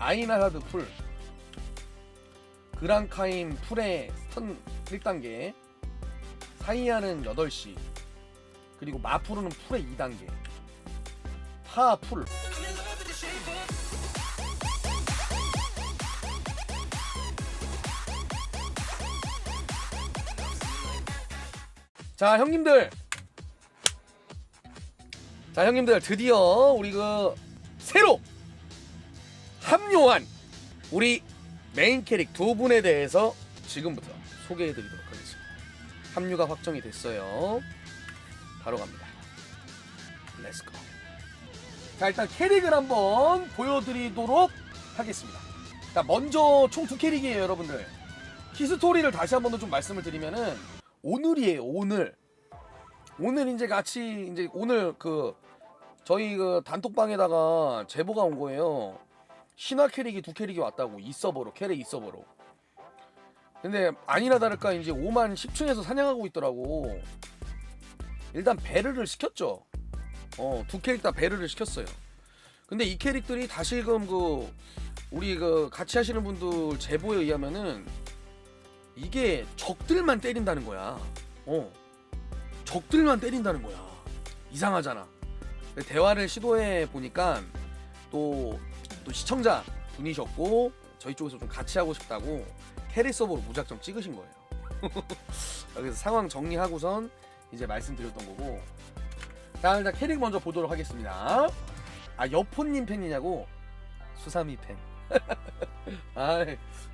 아이나하드 풀. 그랑카임 풀의 스턴 1단계. 사이아는 8시. 그리고 마푸르는 풀의 2단계. 파풀. 자 형님들. 자 형님들 드디어 우리 그 새로 합류한 우리 메인 캐릭 두 분에 대해서 지금부터 소개해드리도록 하겠습니다. 합류가 확정이 됐어요. 바로 갑니다. 렛츠고. 자 일단 캐릭을 한번 보여드리도록 하겠습니다. 자 먼저 총 두 캐릭이에요 여러분들. 히스토리를 다시 한 번 더 좀 말씀을 드리면은 오늘이에요 오늘. 오늘 이제 같이 이제 오늘 그 저희 그 단톡방에다가 제보가 온 거예요. 신화 캐릭이 두 캐릭이 왔다고 이 서버로 캐릭 이 서버로. 근데 아니나 다를까 이제 5만 10층에서 사냥하고 있더라고. 일단 배르를 시켰죠. 어, 두 캐릭 다 배르를 시켰어요. 근데 이 캐릭들이 다시금 그 우리 그 같이 하시는 분들 제보에 의하면은 이게 적들만 때린다는 거야. 어. 적들만 때린다는 거야. 이상하잖아. 대화를 시도해 보니까 또, 또 시청자 분이셨고 저희 쪽에서 좀 같이 하고 싶다고 캐리 서버로 무작정 찍으신 거예요. 그래서 상황 정리하고선 이제 말씀드렸던 거고. 자 일단 캐릭 먼저 보도록 하겠습니다. 아 여포님 팬이냐고? 수삼이 팬. 아,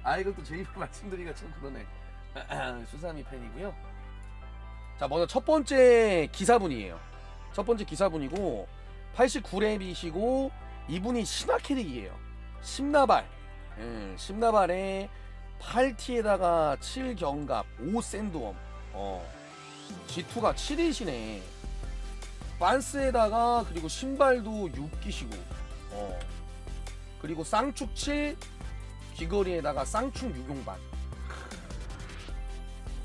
아 이것도 제 입으로 말씀드리기가 참 그러네. 수삼이 팬이고요. 자 먼저 첫 번째 기사분이에요. 첫 번째 기사분이고 89렙이시고 이분이 신화 캐릭이에요. 심나발. 음, 심나발에 8T에다가 7경갑 5샌드웜. 어. G2가 7이시네. 반스에다가 그리고 신발도 6기시고. 어. 그리고 쌍축 7 귀걸이에다가 쌍축 유용반.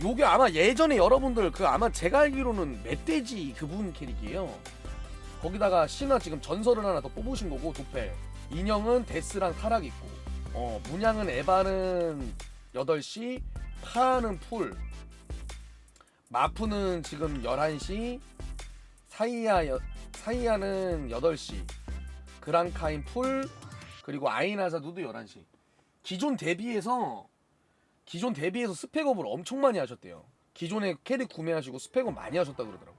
요게 아마 예전에 여러분들 그 아마 제가 알기로는 멧돼지 그분 캐릭이에요. 거기다가 신화 지금 전설을 하나 더 뽑으신 거고 도펠. 인형은 데스랑 타락 있고. 어, 문양은 에바는 8시, 파는 풀. 마프는 지금 11시, 사이아 여, 사이아는 8시. 그랑카인 풀 그리고 아이나사두도 11시. 기존 대비해서 기존 대비해서 스펙업을 엄청 많이 하셨대요. 기존에 캐릭 구매하시고 스펙업 많이 하셨다 그러더라고요.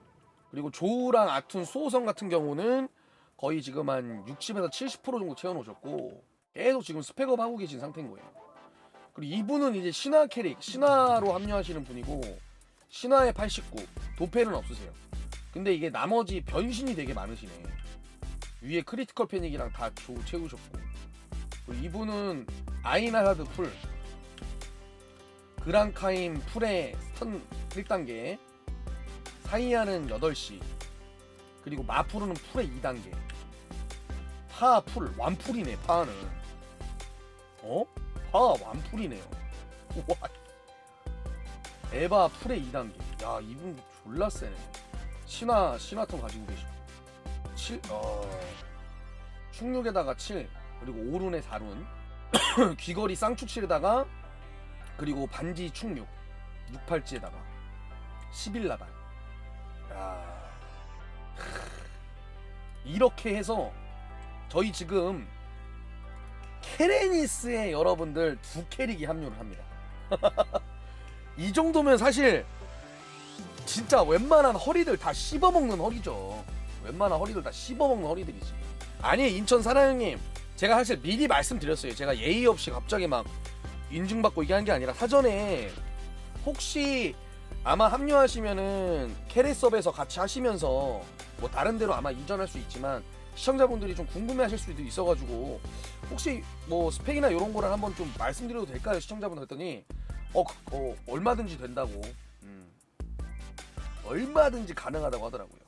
그리고 조우랑 아툰 수호성 같은 경우는 거의 지금 한 60에서 70% 정도 채워놓으셨고 계속 지금 스펙업 하고 계신 상태인 거예요. 그리고 이분은 이제 신화 캐릭, 신화로 합류하시는 분이고 신화에 89, 도패는 없으세요. 근데 이게 나머지 변신이 되게 많으시네. 위에 크리티컬 패닉이랑 다 조, 채우셨고 이분은 아이나하드 풀 그랑카임 풀의 스턴 1단계 사이아는 8시. 그리고 마푸르는 풀의 2단계. 파풀 완풀이네 파는. 어? 파 완풀이네요. 와. 에바 풀의 2단계. 야 이분 졸라 세네. 신화 신화통 가지고 계시고 7 어... 충육에다가 7 그리고 오룬에 4룬. 귀걸이 쌍축 7에다가 그리고 반지 충육 68지에다가. 11라반 야. 이렇게 해서 저희 지금 케레니스에 여러분들 두 캐릭이 합류를 합니다. 이 정도면 사실 진짜 웬만한 허리들 다 씹어먹는 허리죠. 웬만한 허리들 다 씹어먹는 허리들이지 아니 인천 사나형님 제가 사실 미리 말씀드렸어요. 제가 예의 없이 갑자기 막 인증받고 얘기한 게 아니라 사전에 혹시 아마 합류하시면은 캐리섭에서 같이 하시면서 뭐 다른 데로 아마 이전할 수 있지만 시청자분들이 좀 궁금해하실 수도 있어가지고 혹시 뭐 스펙이나 이런 거를 한번 좀 말씀드려도 될까요 시청자분 했더니 어, 그- 어 얼마든지 된다고 음. 얼마든지 가능하다고 하더라고요.